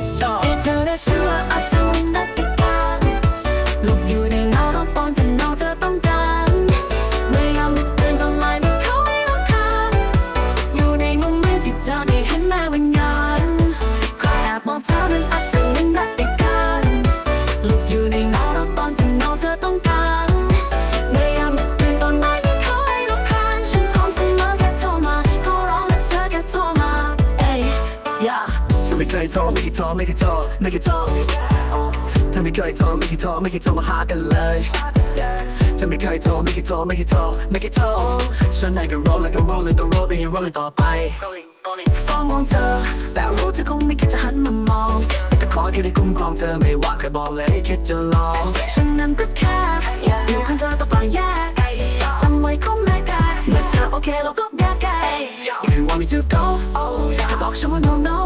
It's on a tour. ยโทรไม่เคยโทรไม่เคยโทรไม่เคยโทรถ้าไม่เคยโทรไม่เคยโทรไม่เคยโทรมาหากันเลยถ้าไม่เคยโทรไม่เคยโทรไม่เคยโทรไม่เคยโทรฉันไหนก็ roll แล้วก็ roll แล้วก็ roll ไปยัง roll ต่อไปฟ้องมองเธอแต่รู้เธอคงไม่คิดจะหันมามองแต่ขอแค่ได้คุ้มครองเธอไม่ว่าใครบอกเลยคิดจะลองฉันนั้นก็แค่อยากอยู่ข้างเธอต่อไปแยกจำไว้คงไม่ได้เมื่อเธอโอเคเราก็แยกกัน If you want me to go แค่บอกฉันว่า no no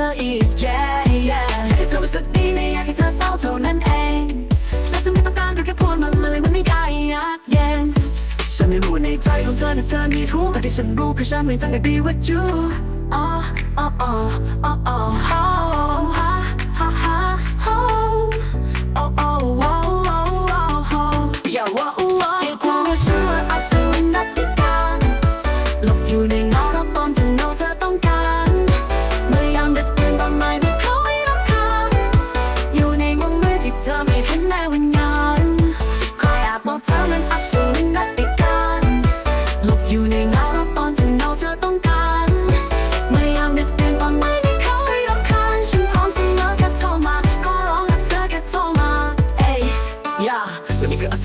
ธออีก yeah yeah อยากให้เธอรู้สึกดีไม่อยากให้เธอเศร้าเท่านั้นเองเธอจะไม่ต้องการก็แค่พูดมันเลยมันไม่ได้อยากเย็นฉันไม่รู้ว่าในใจของเธอนั้นเธอมีรู้แต่ที่ฉันรู้คือฉันไม่ตั้งใจ be with you oh oh oh oh oh oh ha ha ha ha oh oh oh oh oh oh yeah oh oh ให้เธอรียกฉันว่าอสูรนัตติการหลบอยู่ใน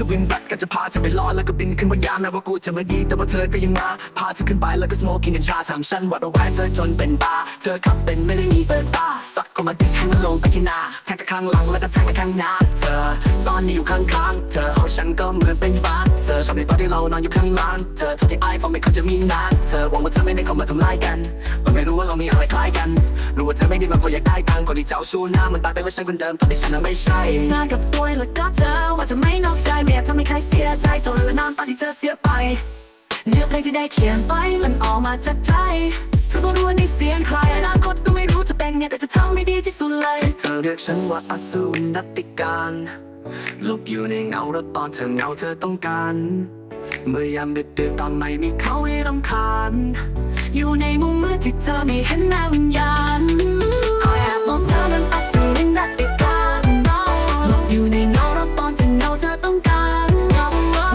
วินแบ็ก็จะพาเธอไปลอยแล้วก็บินขึ้นบนยานแม้ว่ากูจะไม่ดีแต่ว่าเธอก็ยังมาพาเธอขึ้นไปแล้วก็สโมกินกัญชาทำฉันหวัดระแวงเธอจนเป็นบ้าเธอขับเป็นไม่ได้มีเปิดตาสักก็มาดึงให้มันลงไปที่หน้าแทงจากข้างหลังแล้วก็แทงไปข้างหน้าเธอตอนนี้อยู่ข้างๆเธอ เอาฉันก็เหมือนเป็นบ้านเธอชอบในตอนที่เรานอนอยู่ข้างล่างเธอเท่าที่ไอฟองไม่เคยจะมีนานเธอหวังว่าเธอไม่ได้เข้ามาทำลายกันก็ไม่รู้ว่าเรามีอะไรคล้ายกัน รู้ว่าเธอไม่ได้มาเพราะอยากได้ตังค์คนที่เจ้าชู้หน้ามันตายไปแล้วฉันคนเดิมตอนที่ฉันน่ะไม่ใช่เธอกับตัวแล้วก็เธอว่าจะไม่นอกใจไม่อยากทำให้ใครเสียใจทนและนานตอนที่เธอเสียไปเนื้อเพลงที่ได้เขียนไปมันออกมาจากใจเธอก็รู้ว่านี่เสียงใครอนาคตก็ไม่รู้จะเป็นไงแต่จะทำให้ดีที่สุดเลย เธอเรียกฉันว่าอสูรนัตติการห ลบอยู่ในเงาแล้วตอนเธอเหงาเธอต้องการเมื่อยามดึกดื่นตอนไม่มีเขาให้รำคาญ อยู่ในมุมมืดที่เธอไม่เห็นแม้วิญญาณคอยแอบมองเธอนั้นอสูรนัตติการหลบอยู่ในเงาแล้วตอนที่เงาเธอต้องการ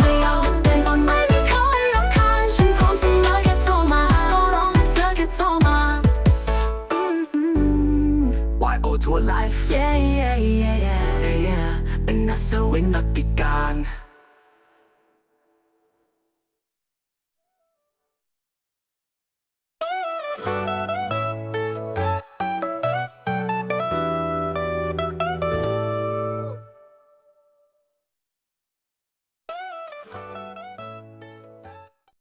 เมื่อยามดึกดื่นตอนไม่มีเขาให้รำคาญฉันพร้อมเสมอแค่โทรมาขอร้องให้เธอแค่โทรมา Why O to a life yeah yeah yeah yeah nasawing the Thank